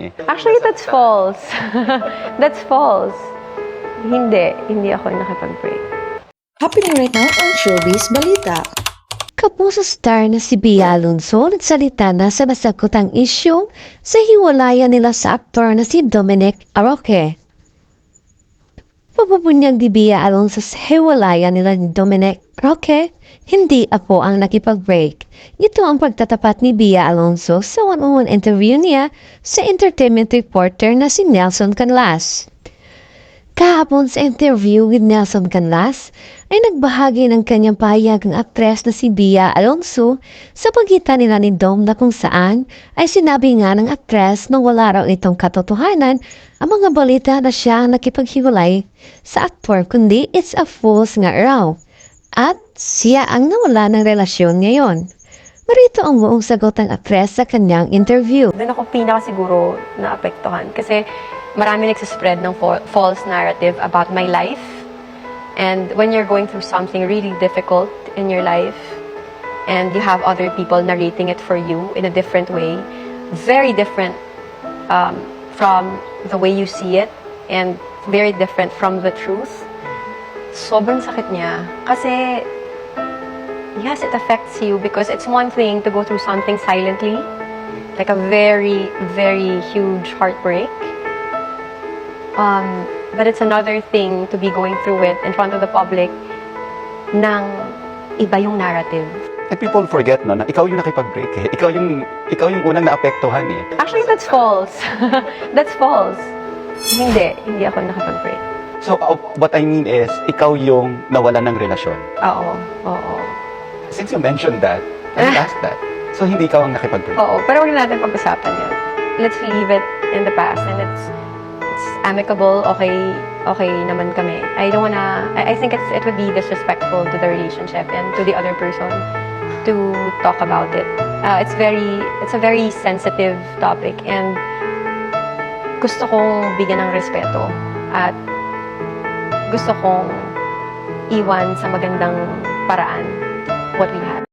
eh. Actually, that's false. that's false. Hindi. Hindi ako nakipag-break. Happening right now on Showbiz Balita. Kapuso star na si Bia Alonso nagsalita na sa nasagkutang isyu sa hiwalayan nila sa aktor na si Dominic Aroque. Papabunyag ni Bia Alonso sa hiwalayan nila ni Dominic Aroque, hindi ako ang nakipag-break. Ito ang pagtatapat ni Bia Alonso sa one-on-one interview niya sa entertainment reporter na si Nelson Canlas. Kahapon sa interview with Nelson Canlas, ay nagbahagi ng kanyang pahayag ang aktres na si Bia Alonso sa pagitan nila ni Dom na kung saan ay sinabi nga ng aktres na wala raw itong katotohanan ang mga balita na siya nakipaghiwalay sa aktor kundi it's a false nga raw. At siya ang nawala ng relasyon ngayon. Marito ang buong sagot ng aktres sa kanyang interview. Doon ako pinaka siguro naapektuhan kasi marami nagsispread ng fa- false narrative about my life. And when you're going through something really difficult in your life and you have other people narrating it for you in a different way, very different um, from the way you see it and very different from the truth, sobrang sakit niya. Kasi yes, it affects you because it's one thing to go through something silently, like a very, very huge heartbreak. Um, but it's another thing to be going through it in front of the public ng iba yung narrative. And people forget no, na ikaw yung nakipag-break eh. Ikaw yung, ikaw yung unang naapektuhan eh. Actually, that's false. that's false. Hindi, hindi ako nakapag-break. So, uh, what I mean is, ikaw yung nawala ng relasyon. Oo, oo. Since you mentioned that, I will ask that. So, hindi ikaw ang nakipag-break. Oo, pero huwag na natin pag-usapan yan. Let's leave it in the past and it's amicable, okay, okay naman kami. I don't wanna, I, I think it's, it would be disrespectful to the relationship and to the other person to talk about it. Uh, it's very, it's a very sensitive topic and gusto kong bigyan ng respeto at gusto kong iwan sa magandang paraan what we had.